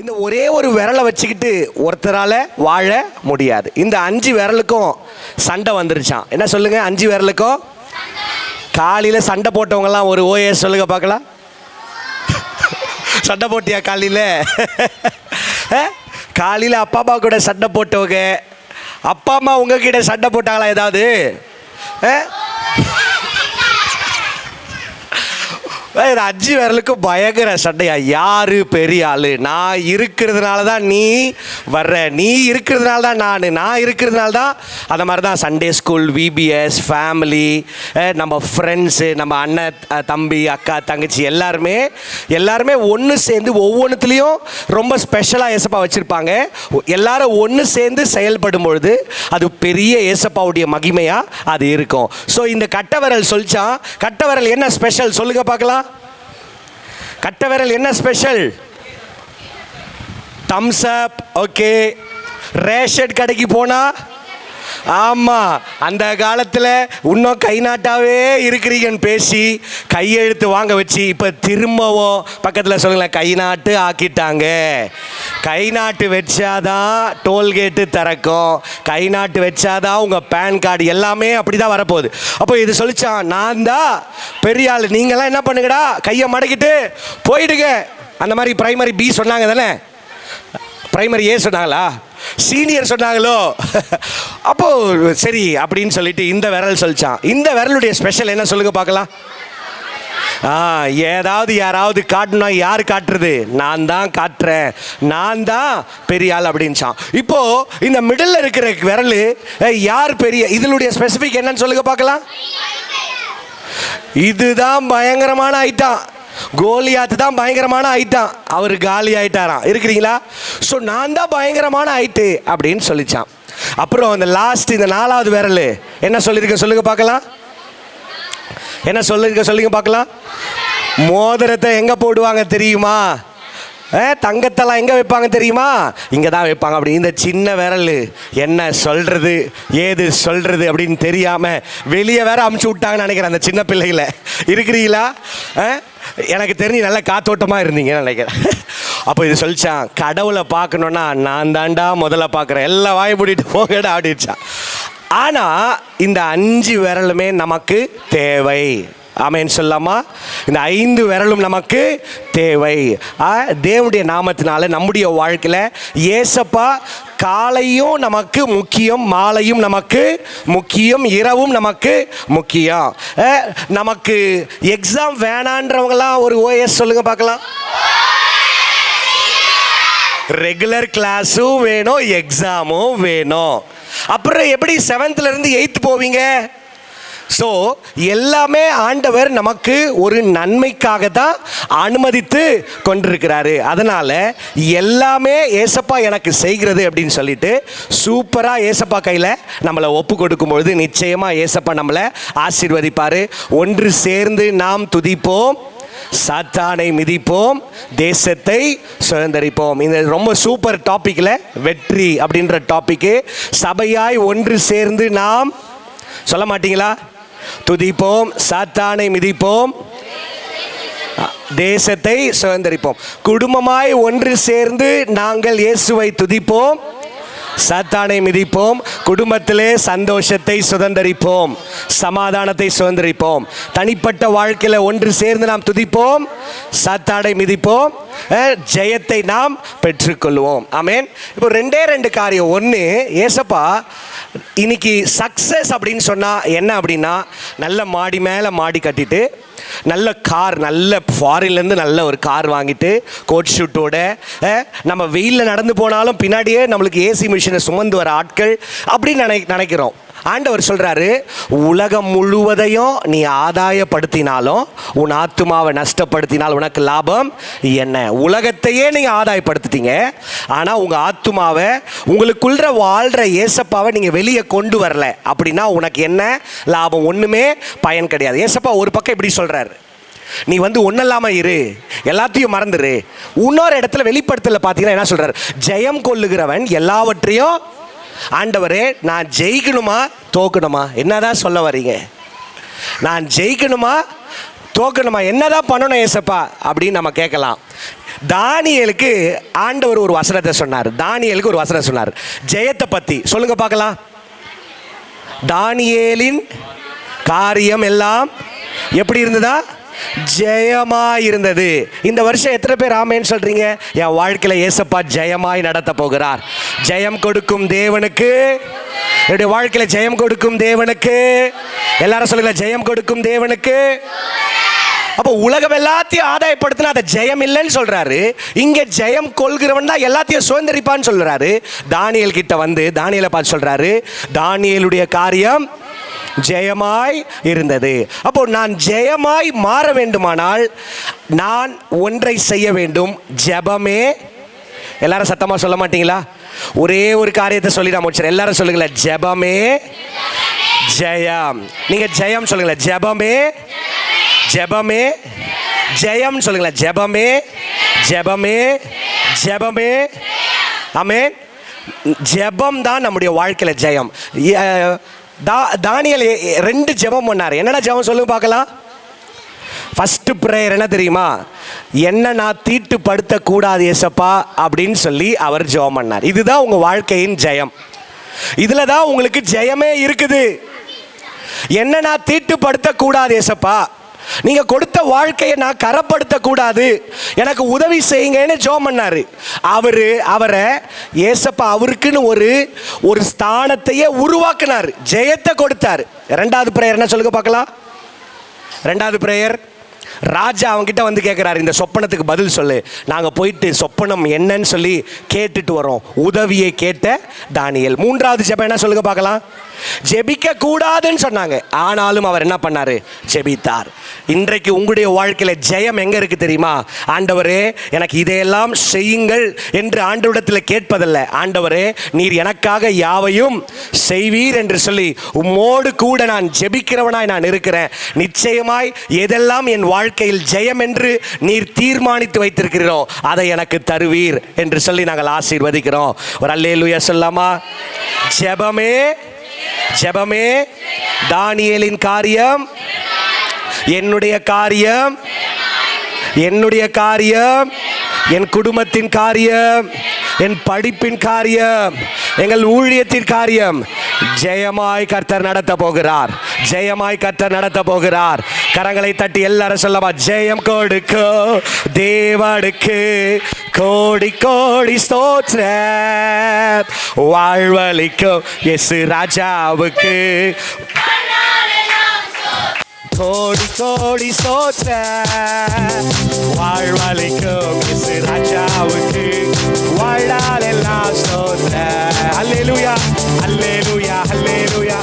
இந்த ஒரே ஒரு விரலை வச்சுக்கிட்டு ஒருத்தரால் வாழ முடியாது. இந்த அஞ்சு விரலுக்கும் சண்டை வந்துருச்சான் என்ன சொல்லுங்கள் அஞ்சு விரலுக்கும்? காலையில் சண்டை போட்டவங்கலாம் ஒரு ஓஎஸ் சொல்லுங்க பார்க்கலாம். சண்டை போட்டியா காலையில்? காலையில் அப்பா அம்மா கூட சண்டை போட்டவங்க அப்பா அம்மா உங்ககிட்ட சண்டை போட்டாங்களா ஏதாவது? ஆ? இது அஞ்சு விரலுக்கு பயங்கர சண்டையா? யாரு பெரிய ஆளு? நான் இருக்கிறதுனால தான் நீ வர்ற. நீ இருக்கிறதுனால தான் நான் நான் இருக்கிறதுனால தான் அந்த மாதிரி தான் சண்டே ஸ்கூல் விபிஎஸ் ஃபேமிலி நம்ம ஃப்ரெண்ட்ஸு நம்ம அண்ணன் தம்பி அக்கா தங்கச்சி எல்லாருமே எல்லாருமே ஒன்று சேர்ந்து ஒவ்வொன்றுத்துலேயும் ரொம்ப ஸ்பெஷலாக ஏசப்பா வச்சுருப்பாங்க. எல்லாரும் ஒன்று சேர்ந்து செயல்படும் பொழுது அது பெரிய ஏசப்பாவுடைய மகிமையாக அது இருக்கும். ஸோ இந்த கட்டவரல் சொல்லிச்சான். கட்டவரல் என்ன ஸ்பெஷல் சொல்லுங்க பார்க்கலாம். கட்டவிரல் என்ன special thumbs up okay ration கடைக்கு போனால் ஆமாம் அந்த காலத்தில் இன்னும் கை நாட்டாவே இருக்கிறீங்கன்னு பேசி கையெழுத்து வாங்க வச்சு இப்போ திரும்பவும் பக்கத்தில் சொல்லுங்களேன் கை நாட்டு ஆக்கிட்டாங்க. கை நாட்டு வச்சாதான் டோல்கேட்டு திறக்கும். கை நாட்டு வச்சாதான் உங்கள் பேன் கார்டு எல்லாமே அப்படி தான் வரப்போகுது. அப்போ இது சொல்லிச்சான் நான் தான் பெரிய ஆள். நீங்களாம் என்ன பண்ணுங்கடா கையை மடக்கிட்டு போயிடுங்க. அந்த மாதிரி பிரைமரி பி சொன்னாங்க தானே? பிரைமரி ஏ சொன்னாங்களா? சீனியர் சொன்னாங்களோ? அப்போது சரி அப்படின்னு சொல்லிட்டு இந்த விரல் சொல்லிச்சான். இந்த விரலுடைய ஸ்பெஷல் என்ன சொல்லுங்க பார்க்கலாம்? ஆ ஏதாவது யாராவது காட்டினா யார் காட்டுறது? நான் தான் காட்டுறேன். நான் தான் பெரிய ஆள் அப்படின்ச்சான். இப்போ இந்த மிடில் இருக்கிற விரல் யார் பெரிய இதனுடைய ஸ்பெசிஃபிக் என்னன்னு சொல்லுங்க பார்க்கலாம். இதுதான் பயங்கரமான ஐட்டம் கோலியாத்து தான் பயங்கரமான ஐட்டம் அவர் காலி ஆயிட்டாராம். இருக்கிறீங்களா? ஸோ நான் தான் பயங்கரமான ஐட்டு அப்படின்னு சொல்லிச்சான் அப்புறம் அந்த லாஸ்ட் இந்த நாலாவது விரல் என்ன சொல்லியிருக்க சொல்லுங்க பார்க்கலாம். என்ன சொல்லிருக்க சொல்லுங்க பார்க்கலாம். மோதிரத்தை எங்க போடுவாங்க தெரியுமா? ஏ தங்கத்தெல்லாம் எங்கே வைப்பாங்க தெரியுமா? இங்கே தான் வைப்பாங்க. அப்படி இந்த சின்ன விரல் என்ன சொல்கிறது ஏது சொல்கிறது அப்படின்னு தெரியாமல் வெளியே வேற அமுச்சு விட்டாங்கன்னு நினைக்கிறேன் அந்த சின்ன பிள்ளைகளை. இருக்கிறீங்களா? ஆ? எனக்கு தெரிஞ்சு நல்ல காத்தோட்டமாக இருந்தீங்கன்னு நினைக்கிறேன். அப்போ இது சொல்லிச்சான் கடவுளை பார்க்கணுன்னா நான் தாண்டா முதல்ல பார்க்குறேன். எல்லாம் வாய் மூடிட்டு போகடா அப்படின்ச்சான். ஆனால் இந்த அஞ்சு விரலுமே நமக்கு தேவை. ஆமேன்னு சொல்லாமா இந்த ஐந்து விரலும் நமக்கு தேவை. ஆ, தேவனுடைய நாமத்தினால நம்முடைய வாழ்க்கையில் ஏசப்பா காலையும் நமக்கு முக்கியம் மாலையும் நமக்கு முக்கியம் இரவும் நமக்கு முக்கியம். ஆ, நமக்கு எக்ஸாம் வேணான்றவங்களாம் ஒரு ஓஎஸ் சொல்லுங்க பார்க்கலாம். ரெகுலர் கிளாஸும் வேணும் எக்ஸாமும் வேணும். அப்புறம் எப்படி செவன்த்லேருந்து எயித்து போவீங்க? ஸோ எல்லாமே ஆண்டவர் நமக்கு ஒரு நன்மைக்காக தான் அனுமதித்து கொண்டிருக்கிறாரு. அதனால் எல்லாமே ஏசப்பா எனக்கு செய்கிறது அப்படின்னு சொல்லிட்டு சூப்பராக ஏசப்பா கையில் நம்மளை ஒப்பு கொடுக்கும்பொழுது நிச்சயமாக ஏசப்பா நம்மளை ஆசீர்வதிப்பார். ஒன்று சேர்ந்து நாம் துதிப்போம். சாத்தானை மிதிப்போம். தேசத்தை சுதந்திரிப்போம். இந்த ரொம்ப சூப்பர் டாப்பிக்கில் வெற்றி அப்படின்ற டாப்பிக்கு சபையாய் ஒன்று சேர்ந்து நாம் சொல்ல மாட்டீங்களா? துதிப்போம் சாத்தானை மிதிப்போம் தேசத்தை சுதந்திரிப்போம். குடும்பமாய் ஒன்று சேர்ந்து நாங்கள் இயேசுவை துதிப்போம். சாத்தானை மிதிப்போம் குடும்பத்திலே சந்தோஷத்தை சுதந்திரிப்போம் சமாதானத்தை சுதந்திரிப்போம். தனிப்பட்ட வாழ்க்கையில் ஒன்று சேர்ந்து நாம் துதிப்போம் சாத்தானை மிதிப்போம் ஜெயத்தை நாம் பெற்றுக்கொள்வோம். ஆமேன். இப்போ ரெண்டே ரெண்டு காரியம். ஒன்று ஏசப்பா இன்னைக்கு சக்ஸஸ் அப்படின்னு சொன்னால் என்ன அப்படின்னா நல்ல மாடி மேலே மாடி கட்டிட்டு நல்ல கார் நல்ல ஃபாரின்லேருந்து நல்ல ஒரு கார் வாங்கிட்டு கோட் ஷூட்டோட நம்ம வெயிலில் நடந்து போனாலும் பின்னாடியே நம்மளுக்கு ஏசி மிஷினை சுமந்து வர ஆட்கள் அப்படின்னு நினை நினைக்கிறோம். ஆண்டவர் சொல்கிறாரு உலகம் முழுவதையும் நீ ஆதாயப்படுத்தினாலும் உன் ஆத்துமாவை நஷ்டப்படுத்தினால் உனக்கு லாபம் என்ன? உலகத்தையே நீங்கள் ஆதாயப்படுத்திட்டீங்க. ஆனால் உங்கள் ஆத்துமாவை உங்களுக்குள்ள வாழ்கிற ஏசப்பாவை நீங்கள் வெளியே கொண்டு வரல. அப்படின்னா உனக்கு என்ன? லாபம். ஒன்றுமே பயன் கிடையாது. ஏசப்பா ஒரு பக்கம் இப்படி சொல்கிறாரு நீ வந்து ஒன்றும் இல்லாமல் இரு. எல்லாத்தையும் மறந்துரு. இன்னொரு இடத்துல வெளிப்படுத்தல பார்த்தீங்கன்னா என்ன சொல்கிறார் ஜெயம் கொள்ளுகிறவன் எல்லாவற்றையும் ஆண்டவரே நான் ஜெயிக்கணுமா? தோக்கணுமா? என்னதான் சொல்ல வரீங்க? நான் ஜெயிக்கணுமா? தோக்கணுமா? என்னதான் பண்ணணும் ஏசப்பா? அப்படின்னு நம்ம கேட்கலாம். தானியலுக்கு ஆண்டவர் ஒரு வசனத்தை சொன்னார். தானியலுக்கு ஒரு வசனம் சொன்னார். ஜெயத்தை பத்தி சொல்லுங்க பார்க்கலாம். தானியேலின் காரியம் எல்லாம் எப்படி இருந்ததா? ஜெயமா இருந்தது இந்த வருஷம் எத்தனை பேர் ஆமேன்னு சொல்றீங்க? என் வாழ்க்கையில ஏசப்பா ஜெயமாய் நடத்த போகிறார். ஜெயம் கொடுக்கும் தேவனுக்கு. என்னுடைய வாழ்க்கையில ஜெயம் கொடுக்கும் தேவனுக்கு. எல்லாரும் சொல்லுங்க ஜெயம் கொடுக்கும் தேவனுக்கு. அப்போ உலகம் எல்லாத்தையும் ஆதாயப்படுத்தினா அதை ஜெயம் இல்லைன்னு சொல்றாரு. இங்கே ஜெயம் கொள்கிறவன் தான் எல்லாத்தையும் சுதந்திரிப்பான்னு சொல்றாரு. தானியல் கிட்ட வந்து தானியலை பார்த்து சொல்றாரு தானியலுடைய காரியம் ஜெயமாய் இருந்தது. அப்போ நான் ஜெயமாய் மாற வேண்டுமானால் நான் ஒன்றை செய்ய வேண்டும். ஜெபமே. எல்லாரும் சத்தமா சொல்ல மாட்டீங்களா? ஒரே ஒரு காரியத்தை சொல்லி நான் முடிச்சிடறேன் எல்லாரும் சொல்லுங்களேன் ஜெபமே. ஜெயம். நீங்க ஜெயம் சொல்லுங்களேன் ஜெபமே. ஜெபமே. ஜெயம் சொல்லுங்களேன் ஜெபமே. ஜெபமே. ஜெபமே. ஆமே ஜெபம் தான் நம்முடைய வாழ்க்கையில ஜெயம். தா தானியல் ரெண்டு ஜெபம் பண்ணார். என்னடா ஜெபம் சொல்லுங்க பார்க்கலாம். ஃபஸ்ட்டு ப்ரேயர் என்ன தெரியுமா? என்ன நான் தீட்டுப்படுத்த கூடாது ஏசப்பா அப்படின்னு சொல்லி அவர் ஜெபம் பண்ணார். இதுதான் உங்கள் வாழ்க்கையின் ஜெயம். இதில் தான் உங்களுக்கு ஜெயமே இருக்குது. என்ன நான் தீட்டுப்படுத்த கூடாது ஏசப்பா நீங்க கொடுத்த வாழ்க்கையை நான் கரப்படுத்த கூடாது எனக்கு உதவி செய்யுங்கன்னு ஜோம் பண்ணாரு. அவரு அவரை ஏசப்பா அவருக்குன்னு ஒரு ஒரு ஸ்தானத்தையே உருவாக்குனார். ஜெயத்தை கொடுத்தார். ரெண்டாவது பிரேயர் என்ன சொல்லுங்க பார்க்கலாம். ரெண்டாவது பிரேயர் ராஜா அவன்கிட்ட வந்து கேட்குறாரு இந்த சொப்பனத்துக்கு பதில் சொல்லு. நாங்கள் போயிட்டு சொப்பனம் என்னன்னு சொல்லி கேட்டுட்டு வரோம். உதவியை கேட்ட தானியல். மூன்றாவது ஜெபம் என்ன சொல்லுங்க பார்க்கலாம். ஜெபிக்க கூடாதுன்னு சொன்னாங்க. ஆனாலும் அவர் என்ன பண்ணாரு? ஜெபித்தார். இன்றைக்கு உங்களுடைய வாழ்க்கையில ஜெயம் எங்க இருக்கு தெரியுமா? ஆண்டவரே எனக்கு இதையெல்லாம் செய்யுங்கள் என்று ஆண்டவரிடத்தில் கேட்பதல்ல. ஆண்டவரே நீர் எனக்காக யாவையும் செய்வீர் என்று சொல்லி உம்மோடு கூட நான் ஜெபிக்கிறவனாய் நான் இருக்கிறேன். நிச்சயமாய் எதெல்லாம் என் வாழ்க்கையில் ஜெயம் என்று நீர் தீர்மானித்து வைத்திருக்கிறோம் அதை எனக்கு தருவீர் என்று சொல்லி நாங்கள் ஆசீர்வதிக்கிறோம். ஒரு அல்லேலுயா சொல்லாமா ஜெபமே ஜெபமே தானியலின் காரியம். என்னுடைய காரியம். என்னுடைய காரியம். என் குடும்பத்தின் காரியம் என் படிப்பின் காரியம் எங்கள் ஊழியத்தின் காரியம் ஜெயமாய் கர்த்தர் நடத்த போகிறார். ஜெயமாய் கர்த்தர் நடத்த போகிறார். கரங்களை தட்டி எல்லாரும் சொல்லமா ஜெயம் கொடுக்கோ தேவனுக்கு கோடி கோடி ஸ்தோத்ர வாழ்வழிக்கும் எசு ராஜாவுக்கு. கோடி கோடி ஸ்தோத்திர வாழ்வழிக்கும் இசு ராஜாவுக்கு வாழ்நாள் எல்லாம் ஸ்தோத்திர அல்லேலூயா அல்லேலூயா அல்லேலூயா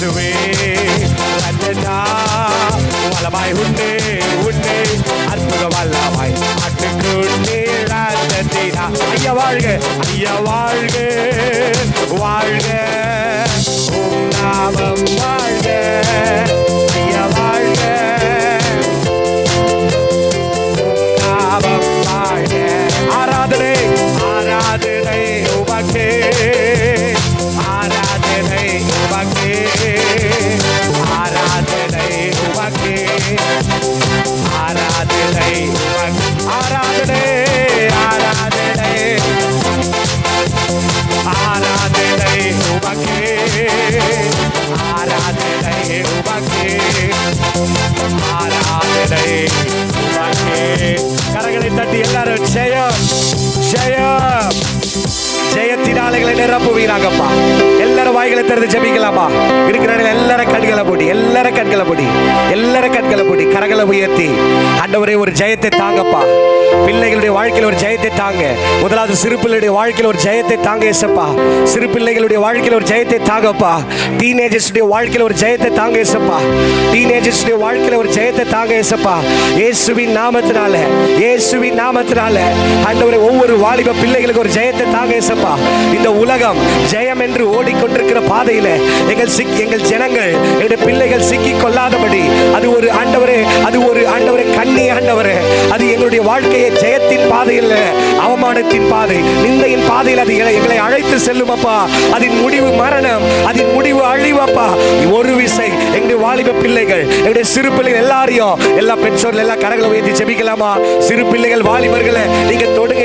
இயேசுவே ரஞ்சனா வல்லமாய் உண்டு உண்டு அற்புத வல்லமாய் ஆட்டுக்குள்ளே ரத்தத்தினா ஐயா வாழ்க ஐயா வாழ்க வாழ்க நிரப்புவீராகப்பா எல்லாரும் வாய்களை திறந்து ஜபிக்கலாமா? இருக்கிற இடத்துல எல்லாரும் கண்களை போட்டி எல்லாரும் கண்களை போட்டி எல்லாரும் கண்களை போட்டி கரங்களை உயர்த்தி. அண்டவரே ஒரு ஜெயத்தை தாங்கப்பா. பிள்ளைகளுடைய வாழ்க்கையில் ஒரு ஜெயத்தை தாங்க. முதலாவது சிறு பிள்ளையுடைய வாழ்க்கையில் ஒரு ஜெயத்தை தாங்க ஏசப்பா சிறு பிள்ளைகளுடைய வாழ்க்கையில் ஒரு ஜெயத்தை தாங்கப்பா. டீனேஜர்ஸுடைய வாழ்க்கையில் ஒரு ஜெயத்தை தாங்க ஏசப்பா டீனேஜர்ஸுடைய வாழ்க்கையில் ஒரு ஜெயத்தை தாங்க ஏசப்பா இயேசுவின் நாமத்தினால இயேசுவின் நாமத்தினால அண்டவரை ஒவ்வொரு வாலிப பிள்ளைகளுக்கு ஒரு ஜெயத்தை தாங்க ஏசப்பா இந்த உலகம் ஜெயம் என்று ஓடிக்கொண்டிருக்க இருக்கிற பாதையில எங்கள் சிக் எங்கள் ஜனங்கள் எங்களுடைய பிள்ளைகள் சிக்கி கொள்ளாதபடி அது ஒரு ஆண்டவரே அது ஒரு ஆண்டவரே கண்ணி ஆண்டவரே. அது எங்களுடைய வாழ்க்கையை ஜெயத்தின் பாதையில் அவமானத்தின் பாதை நிந்தையின் பாதையில் அது எங்களை- எங்களை அழைத்து செல்லும் அப்பா. அதன் முடிவு மரணம் அதன் முடிவு அழிவப்பா ஒரு விசை எங்களுடைய வாலிப பிள்ளைகள் எங்களுடைய சிறு பிள்ளைகள் எல்லாரையும் எல்லா பெற்றோர்கள் எல்லா கரங்களை உயர்த்தி ஜெபிக்கலாமா? சிறு பிள்ளைகள் வாலிபர்களை நீங்க தொடுங்க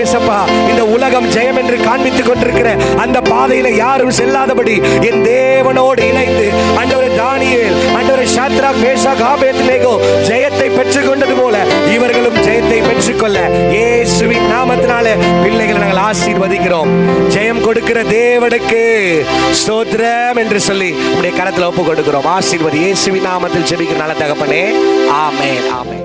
இந்த உலகம் ஜெயம் என்று காண்பித்துக் கொண்டிருக்கிற அந்த பாதையில யாரும் செல்லாதபடி என் தேவனோடு இணைந்து அண்டவரை தானியல் அண்டவரை சாத்ரா மேஷாக் காபேத்லேகோ ஜெயத்தை பெற்றுக்கொண்டது போல இவர்களும் ஜெயத்தை பெற்றுக்கொள்ள இயேசுவின் நாமத்தினால பிள்ளைகளை நாங்கள் ஆசீர்வதிக்கிறோம். ஜெயம் கொடுக்கிற தேவனுக்கு ஸ்தோத்திரம் என்று சொல்லி உடைய கரத்தில் ஒப்பு கொடுக்கிறோம் ஆசீர்வதி இயேசுவின் நாமத்தில் செபிக்கிற நல்ல தகப்பனே. ஆமே ஆமே